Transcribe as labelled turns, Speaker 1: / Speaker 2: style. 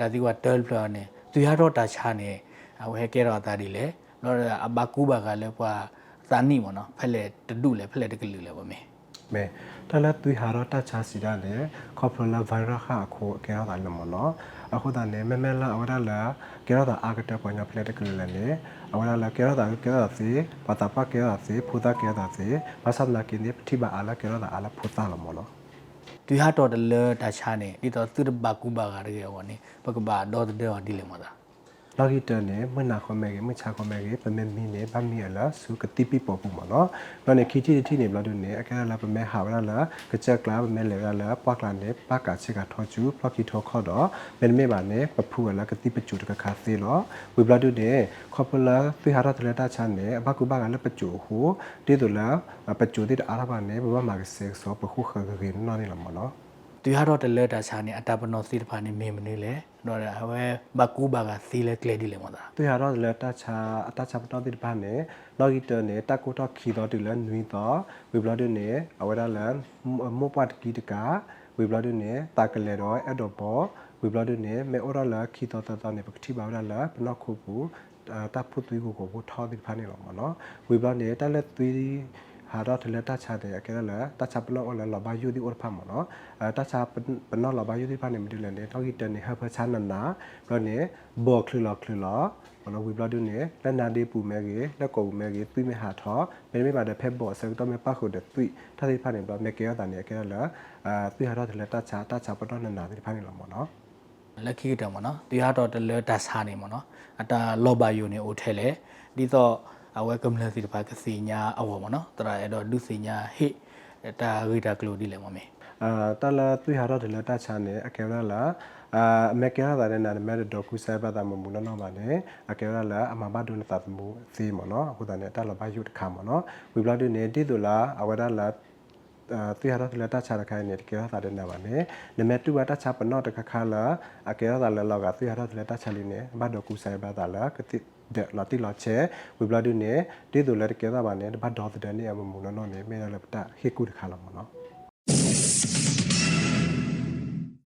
Speaker 1: ဒါဒီက12ဖလာနေသူရတော့တာချာနေအဝဲကဲတော့တာဒီလေတော့အဘကူဘာကလည်းပွာသာနိမနော်ဖက်လေတတုလေဖက်လေတကလူလေဗမေ
Speaker 2: မဲတလသွေဟာရတချာစီရလေခေါပလဗိုင်းရပ်ခအခုကဲရတာလမနော်အခုတည်းမဲမဲလာအဝရလာကဲရတာအာကတပေါ်ညာဖလက်တကလေးလေအဝရလာကဲရတာကဲရတာစီပတာပကဲရတာစီဖူတာကဲရတာစီဘာသာနာကိနေပတိဘာအလာကဲရတာအလာဖူတာလမနော်
Speaker 1: သူရတော့တလေတာချာနေဒီတော့သူတဘကူဘာကရေဝနေပကဘာတော့တဲ့ဒီလေမသား
Speaker 2: လော်ဂီတန်နဲ့မနာခွန်မဲကမချခွန်မဲကပမေမီနဲ့ဗမီအလာစုကတိပိပေါ်ပူမနော်နော်နေခီတီတီနေဘလာဒုနေအခါလာပမဲဟာဝလာလာကချက်ကလာပမဲလေလာပွားကလာနေပကာချေကထောချူပလကီထောခေါ်တော့မင်းမေပါနေပဖူလာကတိပချူတကခါသေးလောဝီဘလာဒုနေခေါပလာဖိဟာရတလက်တာချန်နေအဘကူဘာကလည်းပချူဟူတေတူလာပချူတေအာရဘာနေဘဘမာကဆေဆောပခုခဂဂင်းနော်နေလမနော်
Speaker 1: သူရတော့တလေတာချာနေအတပနောစီတဖာနေမေမနေလေတော့အဝဲဘကူဘာကစီလေကလေဒီလေမသား
Speaker 2: သူရတော့လက်တချာအတချာပတော်တိဘာနေလော်ဂီတနေတကူတော့ခီတော့တူလဲနွီတော့ဝီဘလာဒနေအဝရလန်မောပတ်ကီတကာဝီဘလာဒနေတာကလေတော့အဲ့တော့ဘောဝီဘလာဒနေမေအော်ရလာခီတော့တတနေပကတိဘာရလာပနော့ခုပူတပ်ဖုတ်သွေးကိုကိုထောတိဖာနေလောမနော်ဝီဘလာနေတက်လက်သွေး ဟာတော့တလက်တချတဲ့ကဲလာတချပလောလလဘာယူဒီအော်ဖာမနော်တချပနောလဘာယူဒီဖာနေမဒီလနေတော့ဂီတနေဟဖချာနနာဘလနေဘောခလလခလဘလဝီဘလာဒနေလက်နာဒီပူမဲကြီးလက်ကိုမဲကြီးပြီးမဟာထောမေမေပါတဲ့ဖက်ဘောဆက်တော့မပတ်ခုတဲ့ပြီးထားတိဖာနေဘမဲကေရတာနေကဲလာအာပြီးဟာတော့တလက်တချတချပတော့နနာဒီဖာနေလောမနော်
Speaker 1: လက်ခိတယ်မနော်သူရတော့တလေတာချာနေမနော်အတာလောဘယုန်နေအိုထဲလေဒီတော့ အဝဲကမလစီတဖာကစီညာအဝမနော်တရာအဲ့တော့လူစီညာဟိတာဂိတာကလိုဒီလေမမေ
Speaker 2: အာတလာသူဟာတော့ဒီလက်တချာနေအကယ်လာအာအမေကရာတဲ့နာမဲဒေါကူဆိုင်ပါတာမမူနော်ပါနေအကယ်လာအမဘဒုနတာမူစီမနော်အခုတည်းတက်လာဘယုတခါမနော်ဝီဘလာဒနေတိတူလာအဝဒလာအာ သူဟာတော့ဒီလက်တချာတခိုင်းနေတကယ်လာတဲ့နာပါနေနမဲတူဝတချာပနော့တခခါလာအကယ်လာလောက်ကသူဟာတော့ဒီလက်တချာလေးနေဘဒေါကူဆိုင်ပါတာလာကတိတဲ့လာတိလာချေဝီဘလာဒနေတိတူလက်တကယ်လာပါနေဘဒေါတဲ့နေအမမူနော်နေမဲလာပတာဟေကူတခါလာမနော်